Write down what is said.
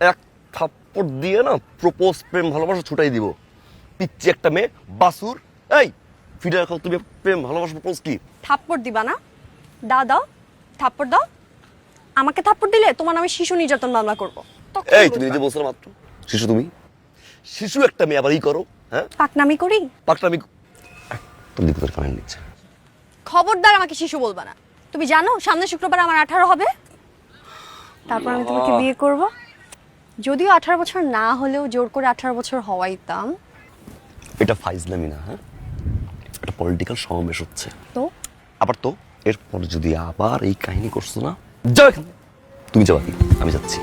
এক থাপ্পড় দিয়ে না প্রপোজ প্রেম ভালোবাসা ছুটাই দিব। পিচ্ছি একটা মেয়ে বাসুর। এই ফিরে রাখো তুমি প্রেম ভালোবাসা প্রপোজ কি? থাপ্পড় দিবা না। দাও দাও। থাপ্পড় দাও। আমাকে থাপ্পড় দিলে তোমার নামে শিশু নির্যাতন মামলা করব। এই তুমি। নিজে বলছো মাত্র। শিশু তুমি? শিশু একটা মেয়ে আবার ই করো হ্যাঁ? পাকনামি করি? পাকটা আমি তুমি দিকে তোর কানে নিচ্ছে খবরদার আমাকে শিশু বলবা না। তুমি জানো সামনে শুক্রবার আমার আঠারো হবে। তারপর আমি তোমাকে বিয়ে করব। যদিও আঠারো বছর না হলেও জোর করে আঠারো বছর হওয়াইতাম। এটা ফাইজলামি না হ্যাঁ? এটা পলিটিক্যাল সমাবেশ হচ্ছে। তো? আবার তো এরপর যদি আবার এই কাহিনী করছ না যাও এখান তুমি যাও আমি যাচ্ছি।